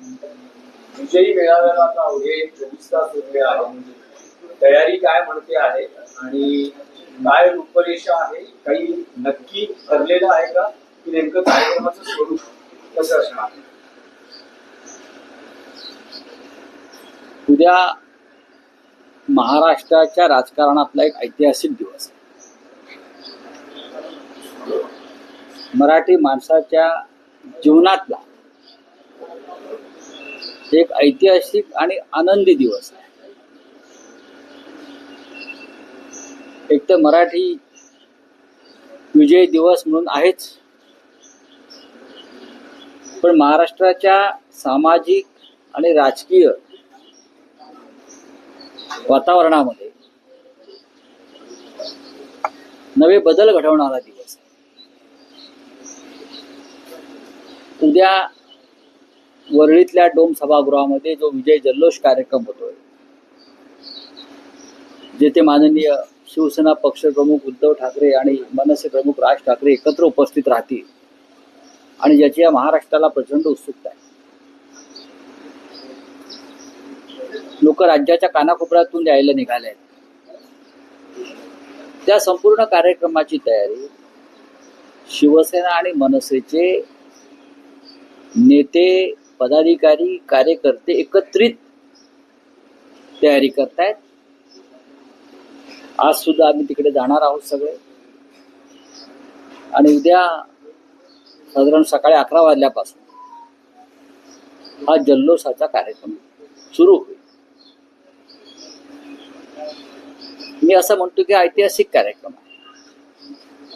विजयी मेळाव्याला आता अवघे चोवीस तास उरले आहे तयारी काय म्हणते आहे आणि काय रूपरेषा आहे काही नक्की ठरलेलं आहे का? की नेमकं कार्यक्रमाचं स्वरूप कसं असणार? उद्या महाराष्ट्राच्या राजकारणातला एक ऐतिहासिक दिवस आहे. मराठी माणसाच्या जीवनातला एक ऐतिहासिक आणि आनंदी दिवस आहे. एक तर मराठी विजय दिवस म्हणून आहेच. पण महाराष्ट्राच्या सामाजिक आणि राजकीय वातावरणामध्ये नवे बदल घडवणारा दिवस उद्या वरळीतल्या डोम सभागृहामध्ये जो विजय जल्लोष कार्यक्रम होतोय जेथे माननीय शिवसेना पक्षप्रमुख उद्धव ठाकरे आणि मनसे प्रमुख राज ठाकरे एकत्र उपस्थित राहतील आणि ज्याची या महाराष्ट्राला प्रचंड उत्सुकता आहे. लोक राज्याच्या कानाकोपऱ्यातून यायला निघाले आहेत त्या संपूर्ण कार्यक्रमाची तयारी शिवसेना आणि मनसेचे नेते पदाधिकारी कार्यकर्ते एकत्रित तयारी करतायत. आज सुद्धा आम्ही तिकडे जाणार आहोत सगळे. आणि उद्या साधारण सकाळी अकरा वाजल्यापासून हा जल्लोषाचा कार्यक्रम सुरू होईल. मी असं म्हणतो की ऐतिहासिक कार्यक्रम आहे.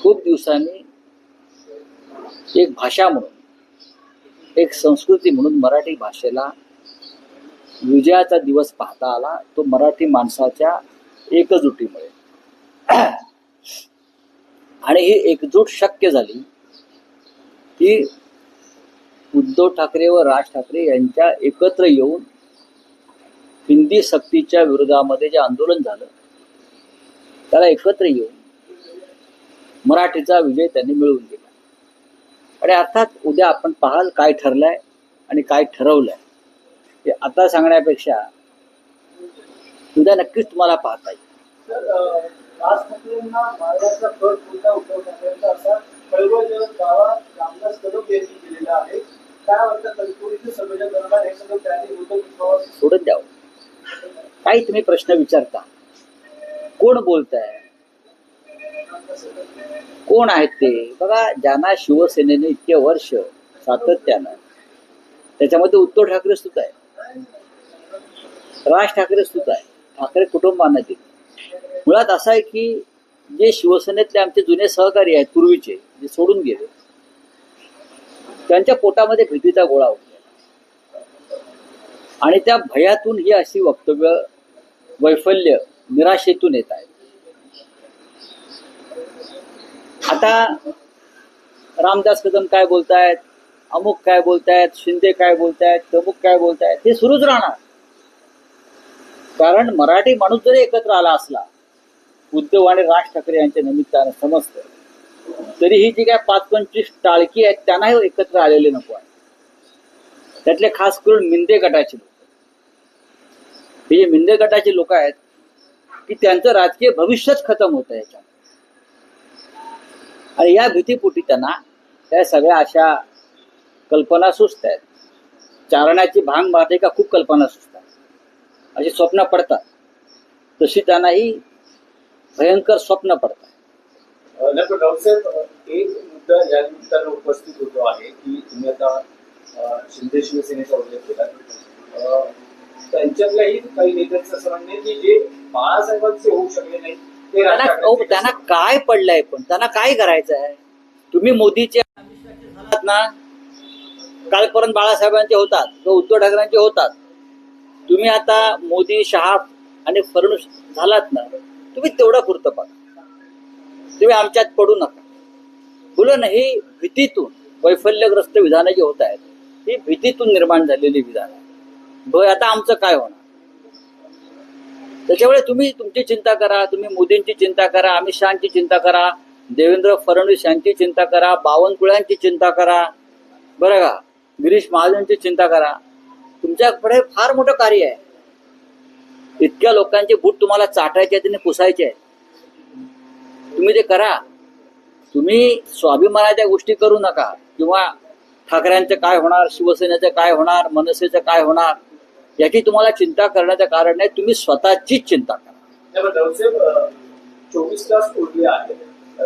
खूप दिवसांनी एक भाषा म्हणून एक संस्कृती म्हणून मराठी भाषेला विजयाचा दिवस पाहता आला तो मराठी माणसाच्या एकजुटीमुळे. आणि ही एकजूट शक्य झाली की उद्धव ठाकरे व राज ठाकरे यांच्या एकत्र येऊन हिंदी सक्तीच्या विरोधामध्ये जे आंदोलन झालं त्याला एकत्र येऊन मराठीचा विजय त्यांनी मिळवून दिला. आणि अर्थात उद्या आपण पाहाल काय ठरलंय आणि काय ठरवलंय. हे आता सांगण्यापेक्षा उद्या नक्कीच तुम्हाला पाहता येईल. सोडून द्यावं. काही तुम्ही प्रश्न विचारता. कोण बोलताय? कोण आहेत ते? बघा ज्यांना शिवसेनेने इतके वर्ष सातत्यानं त्याच्यामध्ये उद्धव ठाकरे सुद्धा आहे राज ठाकरे सुद्धा आहे ठाकरे कुटुंबांना दिले. मुळात असं आहे की जे शिवसेनेतले आमचे जुने सहकारी आहेत पूर्वीचे जे सोडून गेले त्यांच्या पोटामध्ये भीतीचा गोळा होता आणि त्या भयातून ही अशी वक्तव्य वैफल्य निराशेतून येत आहेत. आता रामदास कदम काय बोलतायत अमुक काय बोलतायत शिंदे काय बोलतायत तमुक काय बोलतायत हे सुरूच राहणार. कारण मराठी माणूस जरी एकत्र आला असला उद्धव आणि राज ठाकरे यांच्या निमित्तानं समजतं तरी ही जी काय पाच पंचवीस टाळकी आहेत त्यांनाही एकत्र आलेले नको आहे. त्यातले खास करून मिंदे गटाचे लोक. हे जे मिंदे गटाचे लोक आहेत की त्यांचं राजकीय भविष्यच खतम होतं याच्यात आणि या भीतीपोटी त्यांना त्या सगळ्या अशा कल्पना सुचत आहेत. चारण्याची भांग मारते का खूप कल्पना सुचतात. अशी स्वप्न पडतात. तशी त्यांनाही भयंकर स्वप्न पडतात. एक मुद्दा या निमित्तानं उपस्थित होतो आहे की तुम्ही आता शिंदे शिवसेनेचा उल्लेख केला त्यांच्यातल्याही काही नेत्यांचं असं म्हणणे की जे बाळासाहेबांचे होऊ शकले नाही त्यांना त्यांना काय पडलंय पण? त्यांना काय करायचं आहे तुम्ही मोदीचे ना? कालपर्यंत बाळासाहेबांचे होतात किंवा उद्धव ठाकरेंचे होतात. तुम्ही आता मोदी शहा आणि फडणवीस झालात ना तुम्ही तेवढं पुरतं बघा तुम्ही आमच्यात पडू नका. बोला ना ही भीतीतून वैफल्यग्रस्त विधानं जी होत आहेत ही भीतीतून निर्माण झालेली विधान आहे आता आमचं काय होणार? त्याच्यामुळे तुम्ही तुमची चिंता करा तुम्ही मोदींची चिंता करा अमित शहाची चिंता करा देवेंद्र फडणवीस यांची चिंता करा बावनकुळ्यांची चिंता करा. बरं का? गिरीश महाजनची चिंता करा. तुमच्याकडे फार मोठं कार्य आहे. इतक्या लोकांचे बूट तुम्हाला चाटायचे आहेत आणि पुसायचे तुम्ही ते करा. तुम्ही स्वाभिमानाच्या गोष्टी करू नका. किंवा ठाकऱ्यांचं काय होणार शिवसेनेचं काय होणार मनसेचं काय होणार याची तुम्हाला चिंता करण्याचं कारण नाही तुम्ही स्वतःचीच चिंता करा. चोवीस तास पूर्वी आहेत?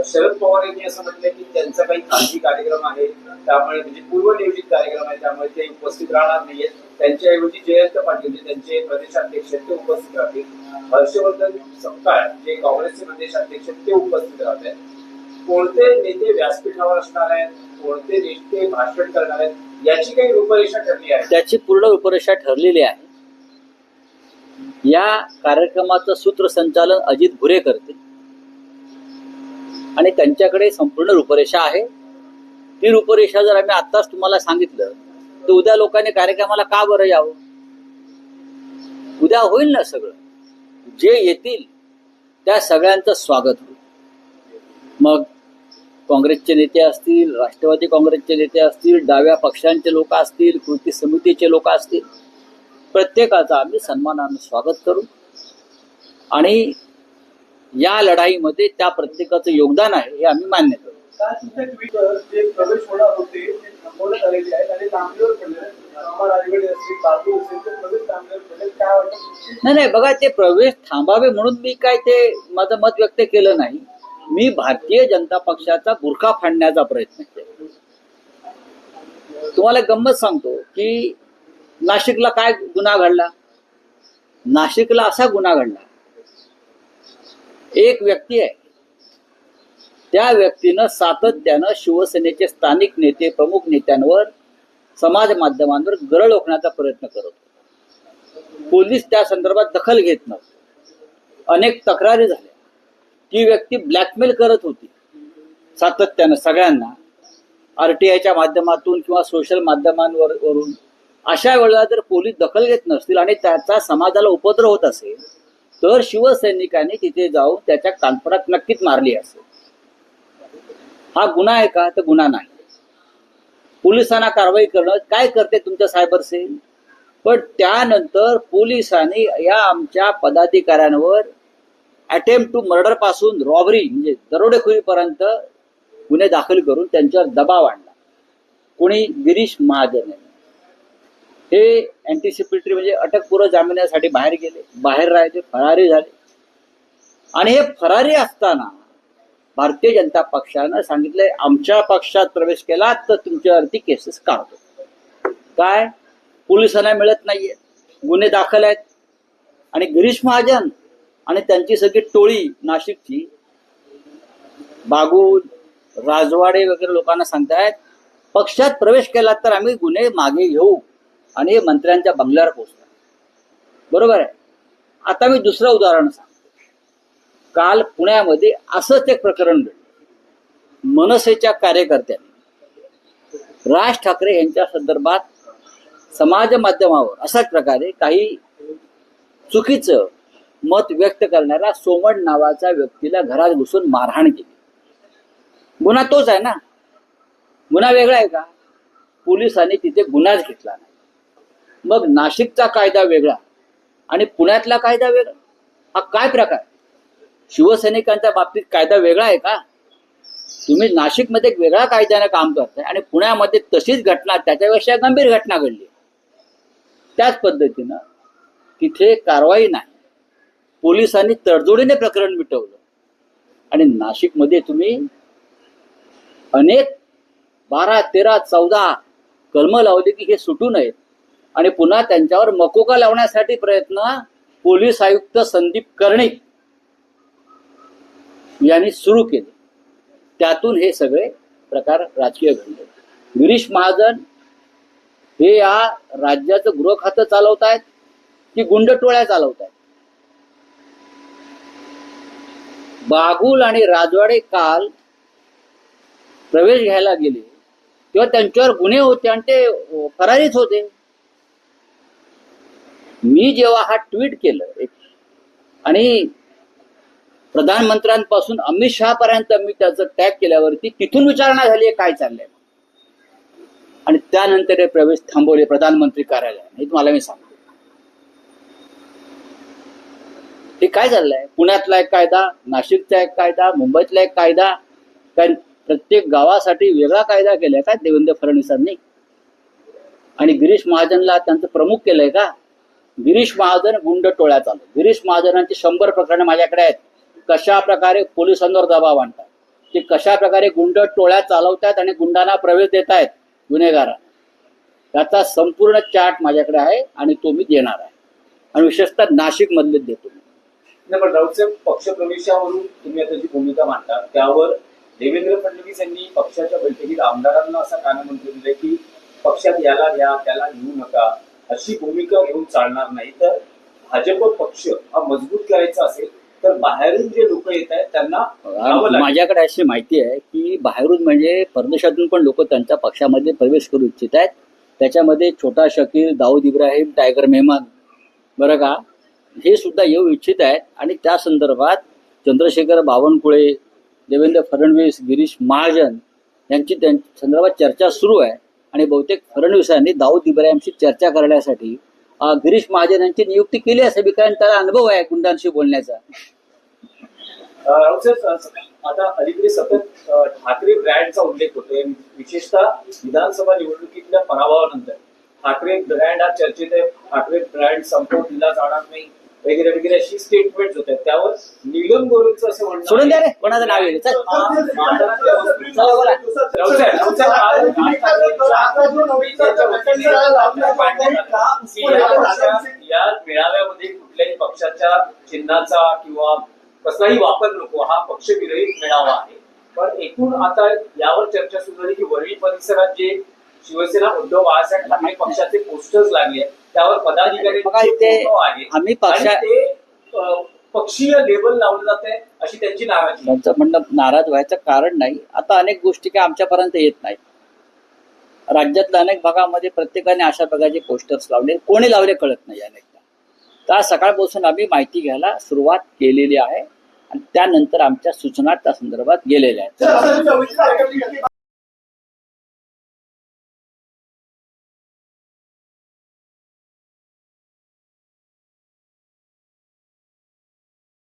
शरद पवार यांनी असं म्हटलं की त्यांचा काही खासगी कार्यक्रम आहे त्यामुळे म्हणजे पूर्वनियोजित कार्यक्रम आहे त्यामुळे ते उपस्थित राहणार नाहीये. त्यांच्याऐवजी जयंत पाटील जे त्यांचे प्रदेशाध्यक्ष ते उपस्थित राहतील. हर्षवर्धन सपकाळ जे काँग्रेसचे प्रदेशाध्यक्ष ते उपस्थित राहत आहेत कोणते नेते व्यासपीठावर असणार आहेत? कोणते नेते भाषण करणार आहेत? याची काही रूपरेषा ठरली आहे? त्याची पूर्ण रूपरेषा ठरलेली आहे. या कार्यक्रमाचं सूत्रसंचालन अजित भुरे करते. आणि त्यांच्याकडे संपूर्ण रूपरेषा आहे. ती रूपरेषा जर आम्ही आत्ताच तुम्हाला सांगितलं तर उद्या लोकांनी कार्यक्रमाला का बरं यावं? उद्या होईल ना सगळं. जे येतील त्या सगळ्यांचं स्वागत होईल. मग काँग्रेसचे नेते असतील राष्ट्रवादी काँग्रेसचे नेते असतील डाव्या पक्षांचे लोक असतील कृती समितीचे लोक असतील प्रत्येकाचं आम्ही सन्मानानं स्वागत करू. आणि या लढाईमध्ये त्या प्रत्येकाचं योगदान आहे हे आम्ही मान्य करू नाही नाही बघा ते प्रवेश थांबावे म्हणून मी काय ते माझं मत व्यक्त केलं नाही. मी भारतीय जनता पक्षाचा बुरखा फाडण्याचा प्रयत्न केला. तुम्हाला गंमत सांगतो की नाशिकला काय गुन्हा घडला? नाशिकला असा गुन्हा घडला. एक व्यक्ती आहे. त्या व्यक्तीनं सातत्यानं शिवसेनेचे स्थानिक नेते प्रमुख नेत्यांवर समाज माध्यमांवर गरळ ओकण्याचा प्रयत्न करत पोलीस त्या संदर्भात दखल घेत नव्हते. अनेक तक्रारी झाल्या. ती व्यक्ती ब्लॅकमेल करत होती. सातत्यानं सगळ्यांना आरटीआयच्या माध्यमातून किंवा सोशल माध्यमांवर वरून अशा वेळेला जर पोलीस दखल घेत नसतील आणि त्याचा समाजाला उपद्रव होत असेल तर शिवसैनिकांनी तिथे जाऊन त्याच्या कानपडात नक्कीच मारली असेल. हा गुन्हा आहे का? तर गुन्हा नाही. पोलिसांना कारवाई करणं काय करते तुमच्या सायबर सेल? पण त्यानंतर पोलिसांनी या आमच्या पदाधिकाऱ्यांवर अटेम्प्ट टू मर्डरपासून रॉबरी म्हणजे दरोडेखोरीपर्यंत गुन्हे दाखल करून त्यांच्यावर दबाव आणला. कोणी गिरीश महाजन हे अँटिसिपेटरी म्हणजे अटकपूर्व जामिनासाठी बाहेर गेले बाहेर राहिले फरारी झाले. आणि हे फरारी असताना भारतीय जनता पक्षानं सांगितलंय आमच्या पक्षात प्रवेश केला तर तुमच्यावरती केसेस काढतो. काय? पोलिसांना मिळत नाहीये. गुन्हे दाखल आहेत. आणि गिरीश महाजन आणि त्यांची सगळी टोळी नाशिकची. बागुल राजवाडे वगैरे लोकांना सांगतायत पक्षात प्रवेश केला तर आम्ही गुन्हे मागे घेऊ आणि हे मंत्र्यांच्या बंगल्यावर पोहोचतात बरोबर आहे? आता मी दुसरं उदाहरण सांगतो. काल पुण्यामध्ये असंच एक प्रकरण घडलं. मनसेच्या कार्यकर्त्यांनी राज ठाकरे यांच्या संदर्भात समाज माध्यमावर अशाच प्रकारे काही चुकीचं मत व्यक्त करणाऱ्या सोमण नावाच्या व्यक्तीला घरात घुसून मारहाण केली. गुन्हा तोच आहे ना? गुन्हा वेगळा आहे का? पोलिसांनी तिथे गुन्हाच घेतला नाही. मग नाशिकचा कायदा वेगळा आणि पुण्यातला कायदा वेगळा? हा काय प्रकार? शिवसैनिकांच्या बाबतीत कायदा वेगळा आहे का? तुम्ही नाशिकमध्ये वेगळा वेगळ्या कायद्यानं काम करताय आणि पुण्यामध्ये तशीच घटना त्याच्यापेक्षा गंभीर घटना घडली. त्याच पद्धतीनं तिथे कारवाई नाही. पोलिसांनी तडजोडीने प्रकरण मिटवलं. आणि नाशिकमध्ये तुम्ही अनेक बारा तेरा चौदा कलम लावली की हे सुटू नयेत. आणि पुन्हा त्यांच्यावर मकोका लावण्यासाठी प्रयत्न पोलीस आयुक्त संदीप कर्णिक यांनी सुरू केले. त्यातून हे सगळे प्रकार राजकीय घडले. गिरीश महाजन हे या राज्याचं गृह खातं चालवत आहेत की गुंड टोळ्या चालवत आहेत बागुल आणि राजवाडे काल प्रवेश घ्यायला गेले. तेव्हा त्यांच्यावर गुन्हे होते आणि ते फरारीच होते. मी जेव्हा हा ट्विट केलं एक आणि प्रधानमंत्र्यांपासून अमित शहा पर्यंत मी त्याचं टॅग केल्यावरती तिथून विचारणा झाली काय चाललंय. आणि त्यानंतर हे प्रवेश थांबवले प्रधानमंत्री कार्यालयाने. हे तुम्हाला मी सांगतो. हे काय चाललंय पुण्यातला एक कायदा नाशिकचा एक कायदा मुंबईतला एक कायदा काय प्रत्येक गावासाठी वेगळा कायदा केलाय का देवेंद्र फडणवीसांनी? आणि गिरीश महाजनला त्यांचं प्रमुख केलंय का? गिरीश महाजन गुंड टोळ्या चालू गिरीश महाजनांची शंभर प्रकरणं माझ्याकडे आहेत. कशा प्रकारे पोलिसांवर दबाव आणतात? ते कशा प्रकारे गुंड टोळ्या चालवतात आणि गुंडांना प्रवेश देत आहेत गुन्हेगारा. त्याचा संपूर्ण चार्ट माझ्याकडे आहे आणि तो मी देणार आहे. आणि विशेषतः नाशिक मधलेच देतो. नाही पण राऊतसाहेब पक्षप्रवेशावरून तुम्ही आता जी भूमिका मांडता त्यावर देवेंद्र फडणवीस यांनी पक्षाच्या बैठकीत आमदारांना असा कानमंत्र दिले की पक्षात याला घ्या त्याला घेऊ नका अशी भूमिका घेऊन चालणार नाही. तर भाजप पक्ष हा मजबूत करायचा असेल तर बाहेरून जे लोक येत आहेत त्यांना. माझ्याकडे अशी माहिती आहे की बाहेरून म्हणजे परदेशातून पण लोक त्यांच्या पक्षामध्ये प्रवेश करू इच्छित आहेत. त्याच्यामध्ये छोटा शकील दाऊद इब्राहिम टायगर मेहमान. बरं का? हे सुद्धा येऊ इच्छित आहेत आणि त्या संदर्भात चंद्रशेखर बावनकुळे देवेंद्र फडणवीस गिरीश महाजन यांची त्या संदर्भात चर्चा सुरू आहे. आणि बहुतेक फडणवीसांनी दाऊद इब्राहिमशी चर्चा करण्यासाठी गिरीश महाजन यांची नियुक्ती केली असावी कारण त्याला अनुभव आहे गुंडांशी बोलण्याचा. आता अलीकडे सतत ठाकरे ब्रँडचा उल्लेख होतोय. विशेषतः विधानसभा निवडणुकीतल्या पराभवानंतर ठाकरे ब्रँड हा चर्चेत आहे. ठाकरे ब्रँड संपव दिला जाणार नाही. वगैरे वगैरे अशी स्टेटमेंट होत आहेत त्यावर नीलम गोरेंचं असं म्हणणं सोडून द्या आहे रे कोणाचं नाव येईल चल. चला बोला. या मेळाव्यामध्ये कुठल्याही पक्षाच्या चिन्हाचा किंवा कसलाही वापर नको. हा पक्षविरहित मेळावा आहे. पण एकूण आता यावर चर्चा सुरू झाली की वरळी परिसरात जे शिवसेना उद्धव बाळासाहेब ठाकरे पक्षाचे पोस्टर्स लागले त्यावर बघा पदाधिकारी इथे आम्ही पक्षा- पक्षीय लेबल लावलं जात आहे अशी त्यांची नाराजी. त्यांचं म्हणणं नाराज व्हायचं कारण नाही. आता अनेक गोष्टी काय आमच्यापर्यंत येत नाहीत राज्यातल्या अनेक भागामध्ये प्रत्येकाने अशा प्रकारचे पोस्टर्स लावले. कोणी लावले कळत नाही अनेकदा. तर आज सकाळपासून आम्ही माहिती घ्यायला सुरुवात केलेली आहे. आणि त्यानंतर आमच्या सूचना त्या संदर्भात गेलेल्या आहेत.